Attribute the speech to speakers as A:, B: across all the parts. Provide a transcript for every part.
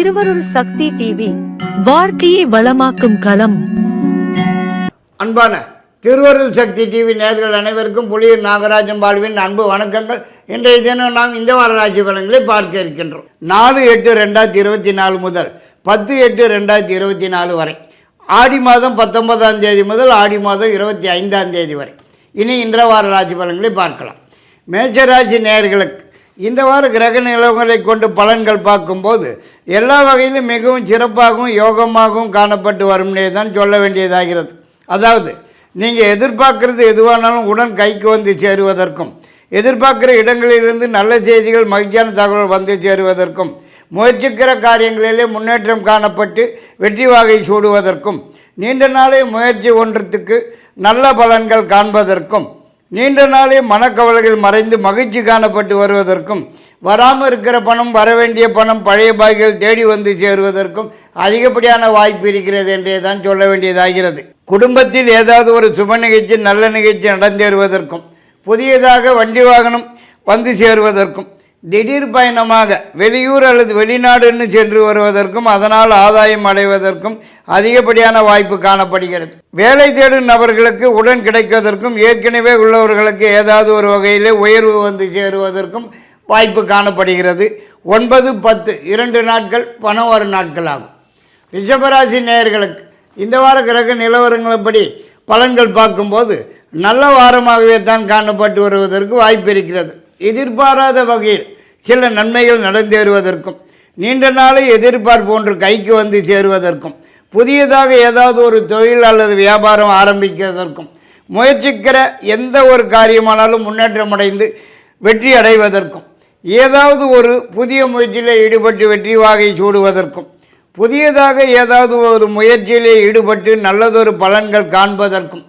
A: திருவருள் சக்தி டிவி வாழ்க்கையை வளமாக்கும் களம்.
B: அன்பான திருவருள் சக்தி டிவி நேர்கள் அனைவருக்கும் புலியூர் நாகராஜன் பாலுவின் அன்பு வணக்கங்கள். இன்றைய தினம் நாம் இந்த வார ராசி பலன்களை பார்க்க இருக்கின்றோம். நாலு எட்டு ரெண்டாயிரத்தி இருபத்தி நாலு முதல் பத்து எட்டு ரெண்டாயிரத்தி இருபத்தி நாலு வரை. ஆடி மாதம் பத்தொன்பதாம் தேதி முதல் ஆடி மாதம் இருபத்தி ஐந்தாம் தேதி வரை. இனி இன்ற வார ராசி பலன்களை பார்க்கலாம். மேஷராசி நேயர்களுக்கு இந்த வார கிரக நிலவங்களை கொண்டு பலன்கள் பார்க்கும்போது எல்லா வகையிலும் மிகவும் சிறப்பாகவும் யோகமாகவும் காணப்பட்டு வரும்னே தான் சொல்ல வேண்டியதாகிறது. அதாவது நீங்கள் எதிர்பார்க்கறது எதுவானாலும் உடன் கைக்கு வந்து சேருவதற்கும் எதிர்பார்க்குற இடங்களிலிருந்து நல்ல செய்திகள் மகிழ்ச்சியான தகவல் வந்து சேருவதற்கும் முயற்சிக்கிற காரியங்களிலே முன்னேற்றம் காணப்பட்டு வெற்றி வாகை சூடுவதற்கும் நீண்ட நாளே முயற்சி ஒன்றத்துக்கு நல்ல பலன்கள் காண்பதற்கும் நீண்ட நாளே மனக்கவலைகள் மறைந்து மகிழ்ச்சி காணப்பட்டு வருவதற்கும் வராமல் இருக்கிற பணம் வர வேண்டிய பணம் பழைய பாய்கள் தேடி வந்து சேருவதற்கும் அதிகப்படியான வாய்ப்பு இருக்கிறது என்றே தான் சொல்ல வேண்டியதாகிறது. குடும்பத்தில் ஏதாவது ஒரு சுப நிகழ்ச்சி நல்ல நிகழ்ச்சி நடந்தேறுவதற்கும் புதியதாக வண்டி வாகனம் வந்து சேருவதற்கும் திடீர் பயணமாக வெளியூர் அல்லது வெளிநாடுன்னு சென்று வருவதற்கும் அதனால் ஆதாயம் அடைவதற்கும் அதிகப்படியான வாய்ப்பு காணப்படுகிறது. வேலை தேடும் நபர்களுக்கு உடன் கிடைப்பதற்கும் ஏற்கனவே உள்ளவர்களுக்கு ஏதாவது ஒரு வகையில் உயர்வு வந்து சேருவதற்கும் வாய்ப்பு காணப்படுகிறது. ஒன்பது பத்து இரண்டு நாட்கள் பணம் வரும் நாட்கள் ஆகும். ரிஷபராசி நேயர்களுக்கு இந்த வார கிரக நிலவரங்களின்படி பலன்கள் பார்க்கும்போது நல்ல வாரமாகவே தான் காணப்பட்டு வருவதற்கு வாய்ப்பு இருக்கிறது. எதிர்பாராத வகையில் சில நன்மைகள் நடந்தேறுவதற்கும் நீண்ட நாளை எதிர்பார்ப்பு ஒன்று கைக்கு வந்து சேருவதற்கும் புதியதாக ஏதாவது ஒரு தொழில் அல்லது வியாபாரம் ஆரம்பிக்கிறதற்கும் முயற்சிக்கிற எந்த ஒரு காரியமானாலும் முன்னேற்றம் அடைந்து வெற்றி அடைவதற்கும் ஏதாவது ஒரு புதிய முயற்சியில் ஈடுபட்டு வெற்றி வாகை சூடுவதற்கும் புதியதாக ஏதாவது ஒரு முயற்சியிலே ஈடுபட்டு நல்லதொரு பலன்கள் காண்பதற்கும்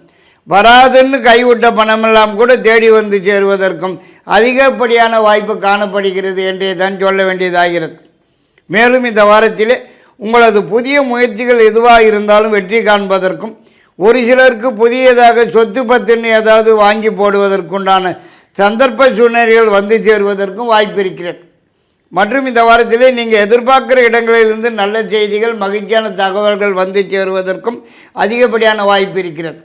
B: வராதுன்னு கைவிட்ட பணமெல்லாம் கூட தேடி வந்து சேருவதற்கும் அதிகப்படியான வாய்ப்பு காணப்படுகிறது என்றே தான் சொல்ல வேண்டியதாகிறது. மேலும் இந்த வாரத்திலே உங்களது புதிய முயற்சிகள் எதுவாக இருந்தாலும் வெற்றி காண்பதற்கும் ஒரு சிலருக்கு புதியதாக சொத்து பத்துன்னு ஏதாவது வாங்கி போடுவதற்குண்டான சந்தர்ப்ப சூழ்நிலைகள் வந்து சேருவதற்கும் வாய்ப்பு இருக்கிறது. மற்றும் இந்த வாரத்திலே நீங்கள் எதிர்பார்க்குற இடங்களிலிருந்து நல்ல செய்திகள் மகிழ்ச்சியான தகவல்கள் வந்து சேருவதற்கும் அதிகப்படியான வாய்ப்பு இருக்கிறது.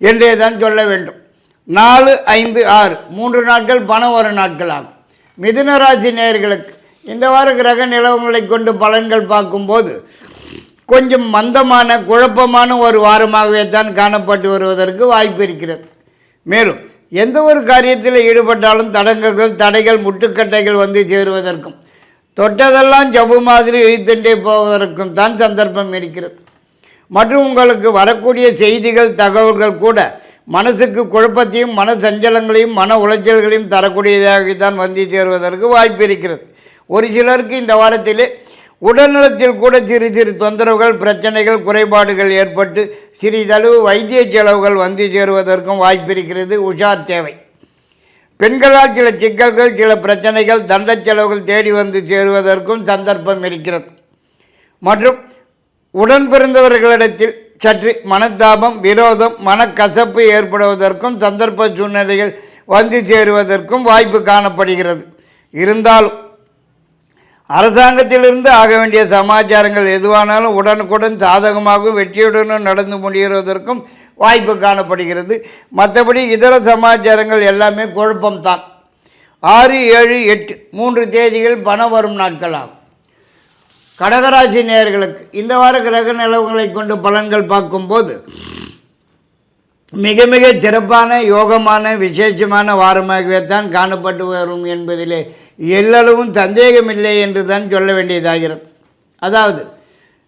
B: என்றே தான் சொல்ல வேண்டும். நாலு ஐந்து ஆறு மூன்று நாட்கள் பணம் ஒரு நாட்கள் ஆகும். மிதுன ராசி நேர்களுக்கு இந்த வார கிரக நிலவங்களை கொண்டு பலன்கள் பார்க்கும்போது கொஞ்சம் மந்தமான குழப்பமான ஒரு வாரமாகவே தான் காணப்பட்டு வருவதற்கு வாய்ப்பு இருக்கிறது. மேலும் எந்த ஒரு காரியத்தில் ஈடுபட்டாலும் தடங்கல்கள் தடைகள் முட்டுக்கட்டைகள் வந்து சேருவதற்கும் தொட்டதெல்லாம் ஜபு மாதிரி இழுத்துண்டே போவதற்கும் தான் சந்தர்ப்பம் இருக்கிறது. மற்றும் உங்களுக்கு வரக்கூடிய செய்திகள் தகவல்கள் கூட மனசுக்கு குழப்பத்தையும் மன சஞ்சலங்களையும் மன உளைச்சல்களையும் தரக்கூடியதாக தான் வந்து சேருவதற்கு வாய்ப்பு இருக்கிறது. ஒரு சிலருக்கு இந்த வாரத்திலே உடல்நலத்தில் கூட சிறு சிறு தொந்தரவுகள் பிரச்சனைகள் குறைபாடுகள் ஏற்பட்டு சிறிதளவு வைத்திய செலவுகள் வந்து சேருவதற்கும் வாய்ப்பு இருக்கிறது. உஷார் தேவை. பெண்களால் சில சிக்கல்கள் சில பிரச்சனைகள் தண்ட செலவுகள் தேடி வந்து சேருவதற்கும் சந்தர்ப்பம் இருக்கிறது. மற்றும் உடன் பிறந்தவர்களிடத்தில் சற்று மனத்தாபம் விரோதம் மனக்கசப்பு ஏற்படுவதற்கும் சந்தர்ப்ப சூழ்நிலைகள் வந்து சேருவதற்கும் வாய்ப்பு காணப்படுகிறது. இருந்தாலும் அரசாங்கத்திலிருந்து ஆக வேண்டிய சமாச்சாரங்கள் எதுவானாலும் உடனுக்குடன் சாதகமாகவும் வெற்றியுடனும் நடந்து முடிகிறதற்கும் வாய்ப்பு காணப்படுகிறது. மற்றபடி இதர சமாச்சாரங்கள் எல்லாமே குழப்பம்தான். ஆறு ஏழு எட்டு மூன்று தேதிகள் பணம் வரும் நாட்கள் ஆகும் கடகராசி நேயர்களுக்கு இந்த வார கிரக நிலவுகளை கொண்டு பலன்கள் பார்க்கும்போது மிக மிக சிறப்பான யோகமான விசேஷமான வாரமாகவே தான் காணப்பட்டு வரும் என்பதிலே எல்லளவும் சந்தேகமில்லை என்று தான் சொல்ல வேண்டியதாகிறது. அதாவது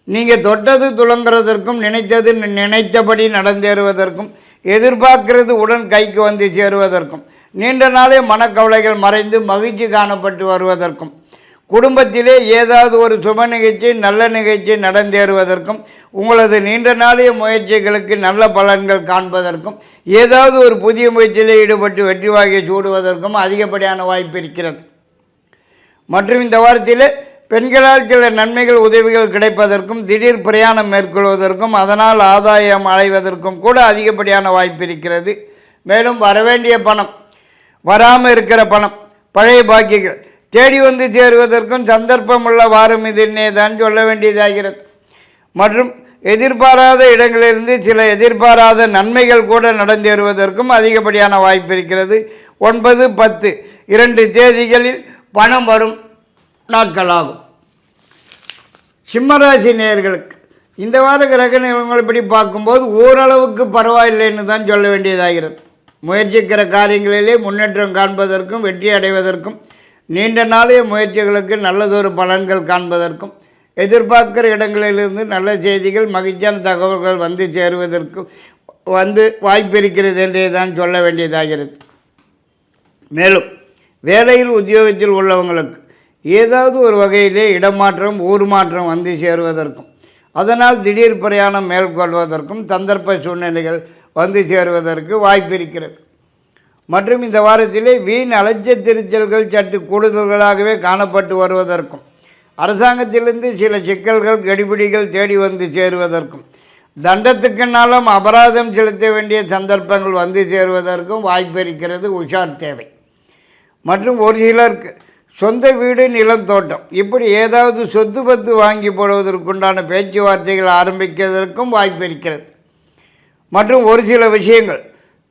B: நீங்கள் தொட்டது துளங்குறதற்கும் நினைத்தது நினைத்தபடி நடந்தேறுவதற்கும் எதிர்பார்க்கிறது உடன் கைக்கு வந்து சேருவதற்கும் நீண்ட நாளே மனக்கவலைகள் மறைந்து மகிழ்ச்சி காணப்பட்டு வருவதற்கும் குடும்பத்திலே ஏதாவது ஒரு சுப நிகழ்ச்சி நல்ல நிகழ்ச்சி நடந்தேறுவதற்கும் உங்களது நீண்ட நாளைய முயற்சிகளுக்கு நல்ல பலன்கள் காண்பதற்கும் ஏதாவது ஒரு புதிய முயற்சியில் ஈடுபட்டு வெற்றி வாகை சூடுவதற்கும் அதிகப்படியான வாய்ப்பு இருக்கிறது. மற்றும் இந்த வாரத்தில் பெண்களால் சில நன்மைகள் உதவிகள் கிடைப்பதற்கும் திடீர் பிரயாணம் மேற்கொள்வதற்கும் அதனால் ஆதாயம் அடைவதற்கும் கூட அதிகப்படியான வாய்ப்பு இருக்கிறது. மேலும் வரவேண்டிய பணம் வராமல் இருக்கிற பணம் பழைய பாக்கியங்கள் தேடி வந்து சேருவதற்கும் சந்தர்ப்பமுள்ள வாரம் இதனே தான் சொல்ல வேண்டியதாகிறது. மற்றும் எதிர்பாராத இடங்களிலிருந்து சில எதிர்பாராத நன்மைகள் கூட நடந்தேறுவதற்கும் அதிகப்படியான வாய்ப்பு இருக்கிறது. ஒன்பது பத்து இரண்டு தேதிகளில் பணம் வரும் நாட்களாகும். சிம்மராசி நேயர்களுக்கு இந்த வார கிரக நிலவரங்களை இப்படி பார்க்கும்போது ஓரளவுக்கு பரவாயில்லைன்னு தான் சொல்ல வேண்டியதாகிறது. முயற்சிக்கிற காரியங்களிலே முன்னேற்றம் காண்பதற்கும் வெற்றி அடைவதற்கும் நீண்ட நாளைய முயற்சிகளுக்கு நல்லதொரு பலன்கள் காண்பதற்கும் எதிர்பார்க்கிற இடங்களிலிருந்து நல்ல செய்திகள் மகிழ்ச்சியான தகவல்கள் வந்து சேருவதற்கும் வந்து வாய்ப்பு இருக்கிறது என்றே தான் சொல்ல வேண்டியதாகிறது. மேலும் வேலையில் உத்தியோகத்தில் உள்ளவங்களுக்கு ஏதாவது ஒரு வகையிலே இடமாற்றம் ஊர் மாற்றம் வந்து சேருவதற்கும் அதனால் திடீர் பிரயாணம் மேற்கொள்வதற்கும் சந்தர்ப்ப சூழ்நிலைகள் வந்து சேருவதற்கு வாய்ப்பு இருக்கிறது மற்றும் இந்த வாரத்திலே வீண் அலைச்ச திருச்சல்கள் சற்று கூடுதல்களாகவே காணப்பட்டு வருவதற்கும் அரசாங்கத்திலிருந்து சில சிக்கல்கள் கடிபிடிகள் தேடி வந்து சேருவதற்கும் தண்டத்துக்குனாலும் அபராதம் செலுத்த வேண்டிய சந்தர்ப்பங்கள் வந்து சேருவதற்கும் வாய்ப்பு இருக்கிறது உஷார் தேவை. மற்றும் ஒரு சிலருக்கு சொந்த வீடு நிலம் தோட்டம் இப்படி ஏதாவது சொத்து பத்து வாங்கி போடுவதற்குண்டான பேச்சுவார்த்தைகள் ஆரம்பிக்கிறதற்கும் வாய்ப்பு இருக்கிறது. மற்றும் ஒரு சில விஷயங்கள்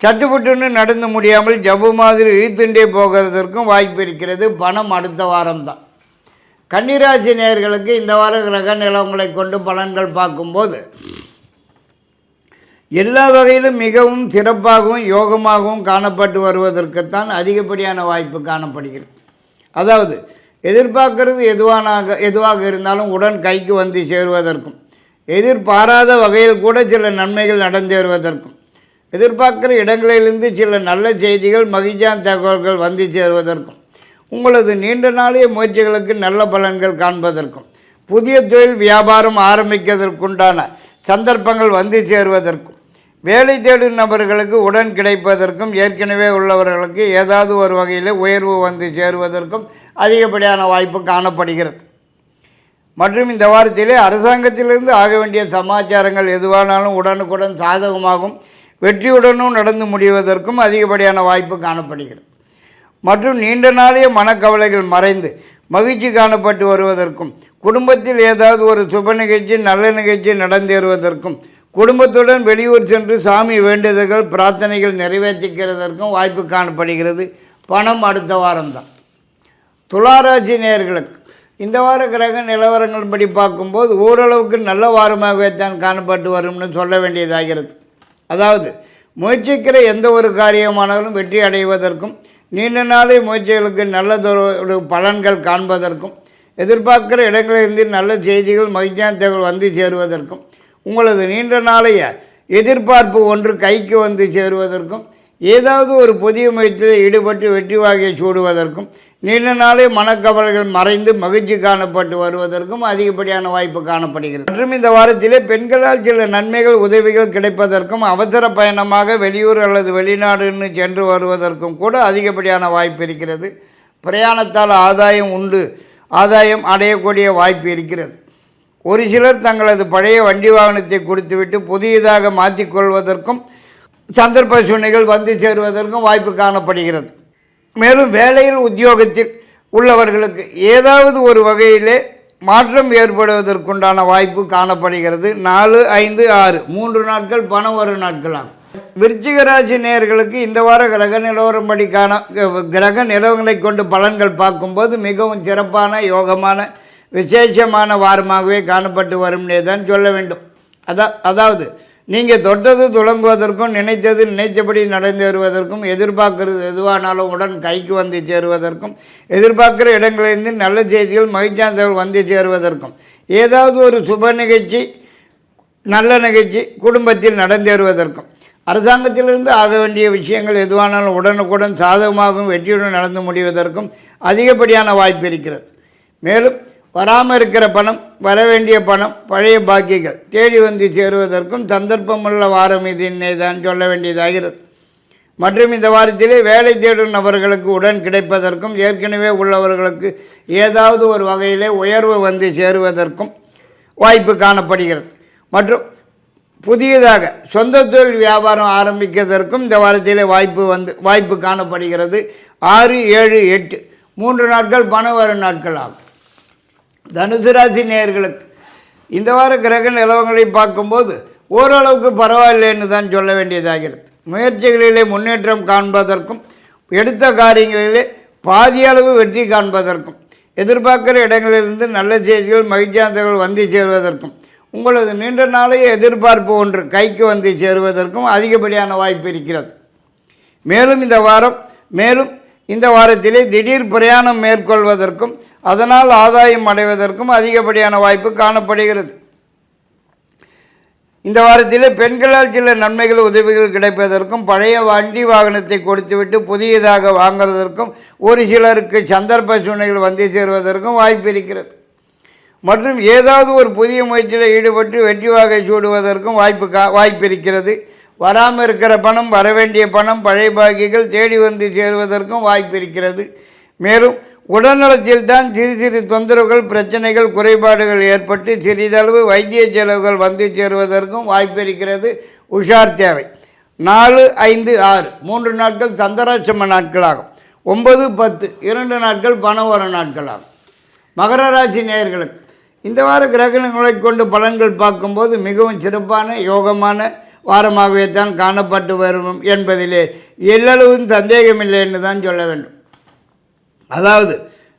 B: சட்டுப்பட்டுன்னு நடந்து முடியாமல் ஜவ்வு மாதிரி இழுத்துண்டே போகிறதற்கும் வாய்ப்பு இருக்கிறது. பணம் அடுத்த வாரம்தான். கன்னிராசி நேர்களுக்கு இந்த வார கிரக நிலவங்களை கொண்டு பலன்கள் பார்க்கும்போது எல்லா வகையிலும் மிகவும் சிறப்பாகவும் யோகமாகவும் காணப்பட்டு வருவதற்குத்தான் அதிகப்படியான வாய்ப்பு காணப்படுகிறது. அதாவது எதிர்பார்க்கறது எதுவானாக எதுவாக இருந்தாலும் உடன் கைக்கு வந்து சேருவதற்கும் எதிர்பாராத வகையில் கூட சில நன்மைகள் நடந்தேறுவதற்கும் எதிர்பார்க்குற இடங்களிலிருந்து சில நல்ல செய்திகள் மகிழ்ச்சியான தகவல்கள் வந்து சேருவதற்கும் உங்களது நீண்ட நாளைய முயற்சிகளுக்கு நல்ல பலன்கள் காண்பதற்கும் புதிய தொழில் வியாபாரம் ஆரம்பிக்கிறதற்குண்டான சந்தர்ப்பங்கள் வந்து சேருவதற்கும் வேலை தேடும் நபர்களுக்கு உடன் கிடைப்பதற்கும் ஏற்கனவே உள்ளவர்களுக்கு ஏதாவது ஒரு வகையில் உயர்வு வந்து சேருவதற்கும் அதிகப்படியான வாய்ப்பு காணப்படுகிறது. மற்றும் இந்த வாரத்திலே அரசாங்கத்திலிருந்து ஆக வேண்டிய சமாச்சாரங்கள் எதுவானாலும் உடனுக்குடன் சாதகமாகும். வெற்றியுடனும் நடந்து முடிவதற்கும் அதிகப்படியான வாய்ப்பு காணப்படுகிறது. மற்றும் நீண்ட நாளைய மனக்கவலைகள் மறைந்து மகிழ்ச்சி காணப்பட்டு வருவதற்கும் குடும்பத்தில் ஏதாவது ஒரு சுப நிகழ்ச்சி நல்ல நிகழ்ச்சி நடந்தேறுவதற்கும் குடும்பத்துடன் வெளியூர் சென்று சாமி வேண்டுதல்கள் பிரார்த்தனைகள் நிறைவேற்றிக்கிறதற்கும் வாய்ப்பு காணப்படுகிறது. பணம் அடுத்த வாரம்தான். துளாராசி நேர்களுக்கு இந்த வார கிரக நிலவரங்கள் படி பார்க்கும்போது ஓரளவுக்கு நல்ல வாரமாகவே தான் காணப்பட்டு வரும்னு சொல்ல வேண்டியதாகிறது. அதாவது முயற்சிக்கிற எந்த ஒரு காரியமானாலும் வெற்றி அடைவதற்கும் நீண்ட நாளை முயற்சிகளுக்கு நல்லதொரு பலன்கள் காண்பதற்கும் எதிர்பார்க்கிற இடங்களிலிருந்து நல்ல செய்திகள் மகிழ்ச்சியான வந்து சேருவதற்கும் உங்களது நீண்ட நாளைய எதிர்பார்ப்பு ஒன்று கைக்கு வந்து சேருவதற்கும் ஏதாவது ஒரு புதிய முயற்சியில் ஈடுபட்டு வெற்றி வாகியை சூடுவதற்கும் நீண்ட நாளே மனக்கவலைகள் மறைந்து மகிழ்ச்சி காணப்பட்டு வருவதற்கும் அதிகப்படியான வாய்ப்பு காணப்படுகிறது. மற்றும் இந்த வாரத்திலே பெண்களால் சில நன்மைகள் உதவிகள் கிடைப்பதற்கும் அவசர பயணமாக வெளியூர் அல்லது வெளிநாடுன்னு சென்று வருவதற்கும் கூட அதிகப்படியான வாய்ப்பு இருக்கிறது. பிரயாணத்தால் ஆதாயம் உண்டு. ஆதாயம் அடையக்கூடிய வாய்ப்பு இருக்கிறது. ஒரு சிலர் தங்களது பழைய வண்டி வாகனத்தை கொடுத்துவிட்டு புதியதாக மாற்றிக்கொள்வதற்கும் சந்தர்ப்ப சூழ்நிலைகள் வந்து சேருவதற்கும் வாய்ப்பு காணப்படுகிறது. மேலும் வேலையில் உத்தியோகத்தில் உள்ளவர்களுக்கு ஏதாவது ஒரு வகையிலே மாற்றம் ஏற்படுவதற்குண்டான வாய்ப்பு காணப்படுகிறது. நாலு ஐந்து ஆறு. மூன்று நாட்கள் பணம் வரும் நாட்களாகும். விருச்சிக ராசி நேயர்களுக்கு இந்த வார கிரக நிலவரம்படி காண கிரக நிலவங்களை கொண்டு பலன்கள் பார்க்கும்போது மிகவும் சிறப்பான யோகமான விசேஷமான வாரமாகவே காணப்பட்டு வரும்னே தான் சொல்ல வேண்டும். அதா அதாவது நீங்கள் தொட்டது துளங்குவதற்கும் நினைத்தது நினைத்தபடி நடந்து வருவதற்கும் எதிர்பார்க்கிறது எதுவானாலும் உடன் கைக்கு வந்து சேருவதற்கும் எதிர்பார்க்குற இடங்களிலிருந்து நல்ல செய்திகள் மகிழ்ச்சியாந்தர்கள் வந்து சேருவதற்கும். ஏதாவது ஒரு சுப நிகழ்ச்சி நல்ல நிகழ்ச்சி குடும்பத்தில் நடந்தேறுவதற்கும் அரசாங்கத்திலிருந்து ஆக வேண்டிய விஷயங்கள் எதுவானாலும் உடனுக்குடன் சாதகமாகவும் வெற்றியுடன் நடந்து முடிவதற்கும் அதிகப்படியான வாய்ப்பு இருக்கிறது. மேலும் வராமல் இருக்கிற பணம் வர வேண்டிய பணம் பழைய பாக்கியங்கள் தேடி வந்து சேருவதற்கும் சந்தர்ப்பமுள்ள வாரம் இது இன்னே தான் சொல்ல வேண்டியதாகிறது. மற்றும் இந்த வாரத்திலே வேலை தேடும் நபர்களுக்கு உடன் கிடைப்பதற்கும் ஏற்கனவே உள்ளவர்களுக்கு ஏதாவது ஒரு வகையிலே உயர்வு வந்து சேருவதற்கும் வாய்ப்பு காணப்படுகிறது. மற்றும் புதியதாக சொந்த தொழில் வியாபாரம் ஆரம்பிக்கிறதற்கும் இந்த வாரத்திலே வாய்ப்பு வந்து வாய்ப்பு காணப்படுகிறது. ஆறு ஏழு எட்டு மூன்று நாட்கள் பணம் வரும் நாட்கள் ஆகும். தனுசு ராசி நேயர்களுக்கு இந்த வார கிரக நிலவங்களை பார்க்கும்போது ஓரளவுக்கு பரவாயில்லைன்னு தான் சொல்ல வேண்டியதாகிறது. முயற்சிகளிலே முன்னேற்றம் காண்பதற்கும் எடுத்த காரியங்களிலே பாதியளவு வெற்றி காண்பதற்கும் எதிர்பார்க்கிற இடங்களிலிருந்து நல்ல செய்திகள் மகிழ்ச்சியாந்தர்கள் வந்து சேருவதற்கும் உங்களது நீண்ட நாளைய எதிர்பார்ப்பு ஒன்று கைக்கு வந்து சேருவதற்கும் அதிகப்படியான வாய்ப்பு இருக்கிறது. மேலும் இந்த வாரம் மேலும் இந்த வாரத்திலே திடீர் பிரயாணம் மேற்கொள்வதற்கும் அதனால் ஆதாயம் அடைவதற்கும் அதிகப்படியான வாய்ப்பு காணப்படுகிறது. இந்த வாரத்தில் பெண்களால் சில நன்மைகள் உதவிகள் கிடைப்பதற்கும் பழைய வண்டி வாகனத்தை கொடுத்துவிட்டு புதியதாக வாங்குவதற்கும் ஒரு சிலருக்கு சந்தர்ப்ப சூழ்நிலைகள் வந்து சேருவதற்கும் வாய்ப்பு இருக்கிறது. மற்றும் ஏதாவது ஒரு புதிய முயற்சியில் ஈடுபட்டு வெற்றி வாகை சூடுவதற்கும் வாய்ப்பு கா வாய்ப்பு இருக்கிறது. வராமல் இருக்கிற பணம் வரவேண்டிய பணம் பழைய பாக்கிகள் தேடி வந்து சேருவதற்கும் வாய்ப்பு இருக்கிறது. மேலும் உடல்நலத்தில் தான் சிறு சிறு தொந்தரவுகள் பிரச்சனைகள் குறைபாடுகள் ஏற்பட்டு சிறிதளவு வைத்திய செலவுகள் வந்து சேருவதற்கும் வாய்ப்பு இருக்கிறது. உஷார் தேவை. நாலு ஐந்து ஆறு. மூன்று நாட்கள் தந்தராட்சம நாட்களாகும். ஒன்பது பத்து. இரண்டு நாட்கள் பணவர வர நாட்களாகும். மகர ராசி நேயர்களுக்கு இந்த வார கிரகணங்களை கொண்டு பலன்கள் பார்க்கும்போது மிகவும் சிறப்பான யோகமான வாரமாகவே தான் காணப்பட்டு வரும் என்பதிலே எல்லளவும் சந்தேகமில்லை என்று தான் சொல்ல வேண்டும். அதாவது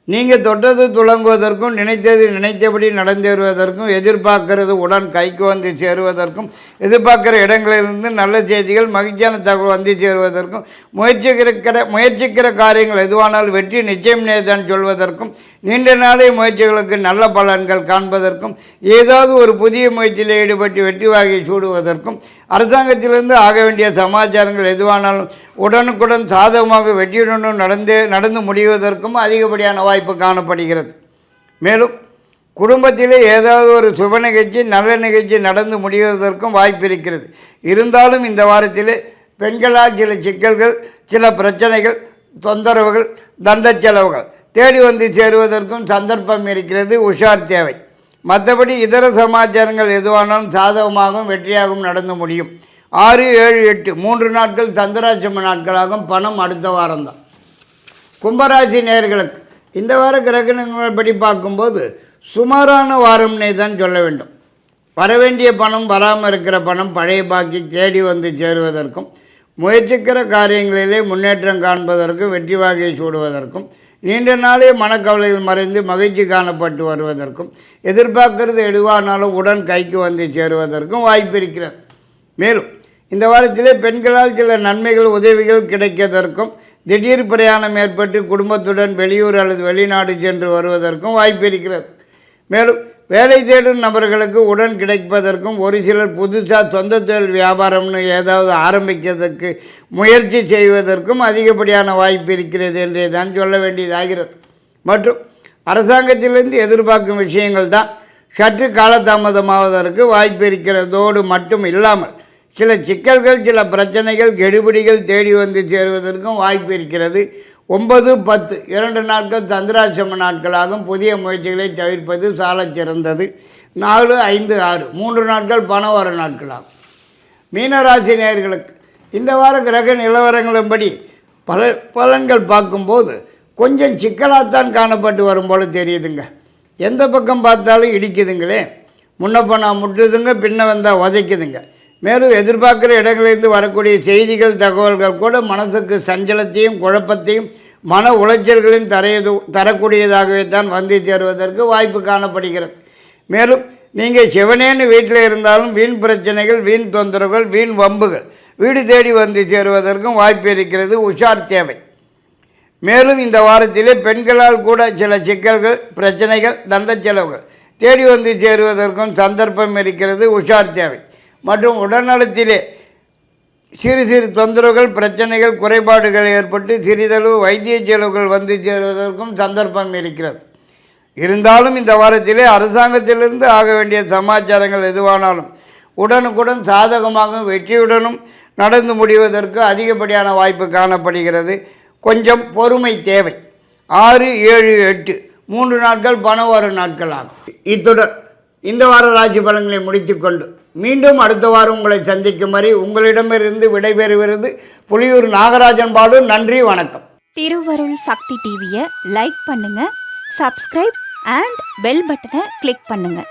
B: நீங்கள் தொட்டது துளங்குவதற்கும் நினைத்தது நினைத்தபடி நடந்தேறுவதற்கும் எதிர்பார்க்கிறது உடன் கைக்கு வந்து சேருவதற்கும் எதிர்பார்க்குற இடங்களிலிருந்து நல்ல செய்திகள் மகிழ்ச்சியான தகவல் வந்து சேருவதற்கும் முயற்சிக்கிற முயற்சிக்கிற காரியங்கள் எதுவானால் வெற்றி நிச்சயம் நேர்தான் சொல்வதற்கும் நீண்ட நாளை முயற்சிகளுக்கு நல்ல பலன்கள் காண்பதற்கும் ஏதாவது ஒரு புதிய முயற்சியில் ஈடுபட்டு வெற்றி வாகை சூடுவதற்கும் அரசாங்கத்திலிருந்து ஆக வேண்டிய சமாச்சாரங்கள் எதுவானாலும் உடனுக்குடன் சாதகமாக வெற்றியுடன் நடந்து நடந்து முடிவதற்கும் அதிகப்படியான வாய்ப்பு காணப்படுகிறது. மேலும் குடும்பத்திலே ஏதாவது ஒரு சுப நிகழ்ச்சி நல்ல நிகழ்ச்சி நடந்து முடிவதற்கும் வாய்ப்பு இருக்கிறது. இருந்தாலும் இந்த வாரத்திலே பெண்களால் சில சிக்கல்கள் சில பிரச்சனைகள் தொந்தரவுகள் தண்ட செலவுகள் தேடி வந்து சேருவதற்கும் சந்தர்ப்பம் இருக்கிறது உஷார் தேவை. மற்றபடி இதர சமாச்சாரங்கள் எதுவானாலும் சாதகமாகவும் வெற்றியாகவும் நடந்து முடியும். ஆறு ஏழு எட்டு மூன்று நாட்கள் சந்திராட்சம நாட்களாகும் பணம் அடுத்த வாரம்தான். கும்பராசி நேர்களுக்கு இந்த வார கிரகணங்கள் படி பார்க்கும்போது சுமாரான வாரம்னே தான் சொல்ல வேண்டும். வரவேண்டிய பணம் வராமல் இருக்கிற பணம் பழைய பாக்கி தேடி வந்து சேருவதற்கும் முயற்சிக்கிற காரியங்களிலே முன்னேற்றம் காண்பதற்கும் வெற்றி வாகை சூடுவதற்கும் நீண்ட நாளே மனக்கவலைகள் மறைந்து மகிழ்ச்சி காணப்பட்டு வருவதற்கும் எதிர்பார்க்கிறது எதுவானாலும் உடன் கைக்கு வந்து சேருவதற்கும் வாய்ப்பு இருக்கிறது. மேலும் இந்த வாரத்திலே பெண்களால் சில நன்மைகள் உதவிகள் கிடைக்கதற்கும் திடீர் பிரயாணம் ஏற்பட்டு குடும்பத்துடன் வெளியூர் அல்லது வெளிநாடு சென்று வருவதற்கும் வாய்ப்பு இருக்கிறது. மேலும் வேலை தேடும் நபர்களுக்கு உடன் கிடைப்பதற்கும் ஒரு சிலர் புதுசாக சொந்த தொழில் வியாபாரம்னு ஏதாவது ஆரம்பிக்கிறதுக்கு முயற்சி செய்வதற்கும் அதிகப்படியான வாய்ப்பு இருக்கிறது என்றே தான் சொல்ல வேண்டியதாகிறது. மற்றும் அரசாங்கத்திலிருந்து எதிர்பார்க்கும் விஷயங்கள் தான் சற்று காலதாமதமாவதற்கு வாய்ப்பு இருக்கிறதோடு மட்டும் இல்லாமல் சில சிக்கல்கள் சில பிரச்சனைகள் கெடுபிடிகள் தேடி வந்து சேருவதற்கும் வாய்ப்பு இருக்கிறது. ஒன்பது பத்து. இரண்டு நாட்கள் சந்திராட்சம நாட்களாகும். புதிய முயற்சிகளை தவிர்ப்பது சாலச் சிறந்தது. நாலு ஐந்து ஆறு. மூன்று நாட்கள் பண வர நாட்களாகும். மீனராசி நேர்களுக்கு இந்த வார கிரக நிலவரங்களின்படி பல பலன்கள் பார்க்கும்போது கொஞ்சம் சிக்கலாகத்தான் காணப்பட்டு வரும் போல தெரியுதுங்க. எந்த பக்கம் பார்த்தாலும் இடிக்குதுங்களே. முன்ன பண்ணால் முட்டுதுங்க பின்ன வந்தால் உதைக்குதுங்க மேலும் எதிர்பார்க்குற இடங்களிலிருந்து வரக்கூடிய செய்திகள் தகவல்கள் கூட மனசுக்கு சஞ்சலத்தையும் குழப்பத்தையும் மன உளைச்சல்களையும் தரையது தரக்கூடியதாகவே தான் வந்து சேருவதற்கு வாய்ப்பு காணப்படுகிறது. மேலும் நீங்கள் சிவனேன்னு வீட்டில் இருந்தாலும் வீண் பிரச்சனைகள் வீண் தொந்தரவுகள் வீண் வம்புகள் வீடு தேடி வந்து சேருவதற்கும் வாய்ப்பு இருக்கிறது உஷார் தேவை. மேலும் இந்த வாரத்திலே பெண்களால் கூட சில சிக்கல்கள் பிரச்சனைகள் தண்ட செலவுகள் தேடி வந்து சேருவதற்கும் சந்தர்ப்பம் இருக்கிறது உஷார் தேவை. மற்றும் உடல்நலத்திலே சிறு சிறு தொந்தரவுகள் பிரச்சனைகள் குறைபாடுகள் ஏற்பட்டு சிறிதளவு வைத்திய செலவுகள் வந்து சேருவதற்கும் சந்தர்ப்பம் இருக்கிறது. இருந்தாலும் இந்த வாரத்திலே அரசாங்கத்திலிருந்து ஆக வேண்டிய சமாச்சாரங்கள் எதுவானாலும் உடனுக்குடன் சாதகமாகவும் வெற்றியுடனும் நடந்து முடிவதற்கு அதிகப்படியான வாய்ப்பு காணப்படுகிறது. கொஞ்சம் பொறுமை தேவை. ஆறு ஏழு எட்டு மூன்று நாட்கள் பண வரும் நாட்கள் ஆகும். இத்துடன் இந்த வார ராசி பலன்களை முடித்துக்கொண்டு மீண்டும் அடுத்த வாரம் உங்களை சந்திக்கும் வரை உங்களிடமிருந்து விடைபெறுகிறது புலியூர் நாகராஜன் பாலு. நன்றி வணக்கம்.
C: திருவருள் சக்தி டிவியை லைக் பண்ணுங்க சப்ஸ்கிரைப் அண்ட் பெல் பட்டனை கிளிக் பண்ணுங்கள்